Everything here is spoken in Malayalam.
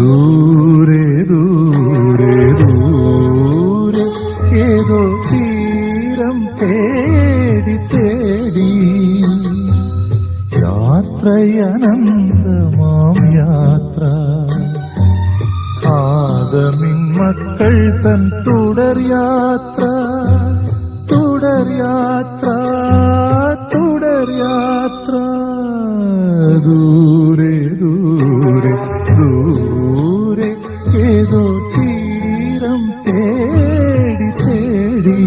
ദൂരെ ദൂരെ ദൂരെ ഏതോ തീരം തേടി തേടി. യാത്രയനന്തമാം യാത്ര. ആദമിൻ മക്കൾ തൻ തുടർ യാത്ര തുടർ യാത്ര തുടർ യാത്ര ദൂരെ ദൂരെ ഏതോ തീരം തേടി തേടി